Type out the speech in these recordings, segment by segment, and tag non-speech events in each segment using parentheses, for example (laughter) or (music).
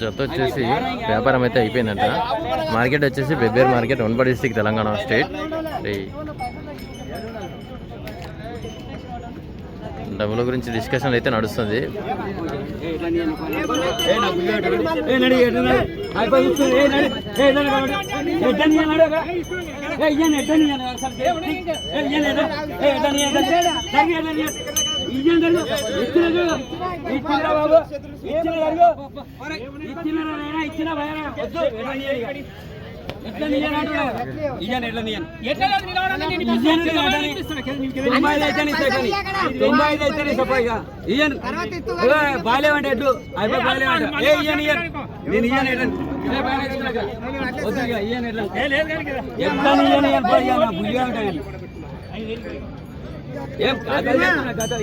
జత వచ్చేసి వ్యాపారం అయితే అయిపోయిందంట మార్కెట్ వచ్చేసి బెబ్బేర్ మార్కెట్ వన్పడి డిస్టిక్ తెలంగాణ స్టేట్ డబ్బుల గురించి డిస్కషన్ అయితే నడుస్తుంది బాగాలేవంటే ఎడ్లు అయిపోయి బాగాలేవంట ఏ ఇయ్యను ఇయ్యను నేను ఇయ్యను ఇయ్యను ఇయ్యను ఇయ్యను బుద్ధిగా ఏం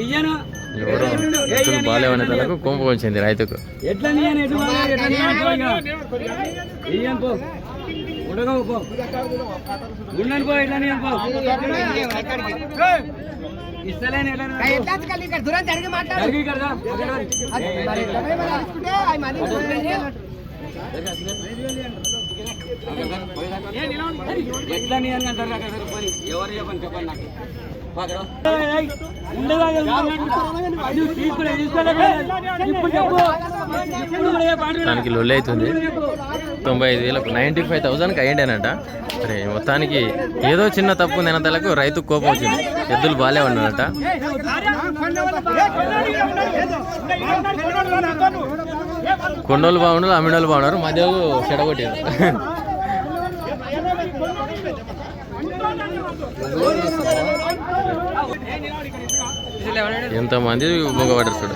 ఇయ్యను. ఎవడో ఎత్తులు బాగాలేవనే తలకు కొంపు వచ్చింది రైతుకు. ఎట్లా నీ అని అంటారు ఎవరు చెప్పండి చెప్పండి నాకు. దానికి లొల్లి అవుతుంది. తొంభై ఐదు వేలకు నైంటీ ఫైవ్ థౌసండ్కి అయ్యిండేనంట. మరి మొత్తానికి ఏదో చిన్న తప్పు ఉంది తలకు రైతు కోపం వచ్చింది. ఎద్దులు బాగాలే ఉన్నాడట కొండోళ్ళు బాగున్నారు అమ్మిడోళ్ళు బాగున్నారు మధ్యలో చెడగొట్టారు. (laughs) (laughs) ఎంతమంది మొగబడ్డారు చూడు.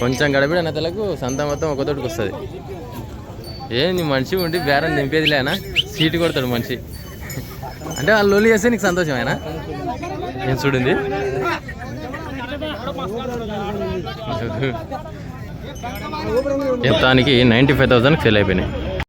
కొంచెం గడబిడ నెతలకు సంత మొత్తం ఒక తోటికి వస్తుంది. ఏంది మనిషి ఉండి బేరం నింపేది లేనా? సీటు కొడతాడు మనిషి. అంటే వాళ్ళు లొల్లి చేస్తే నీకు సంతోషమేనా? ఏం చూడింది? (laughs) మొత్తానికి నైంటీ ఫైవ్ థౌసండ్కి ఫెయిల్ అయిపోయినాయి.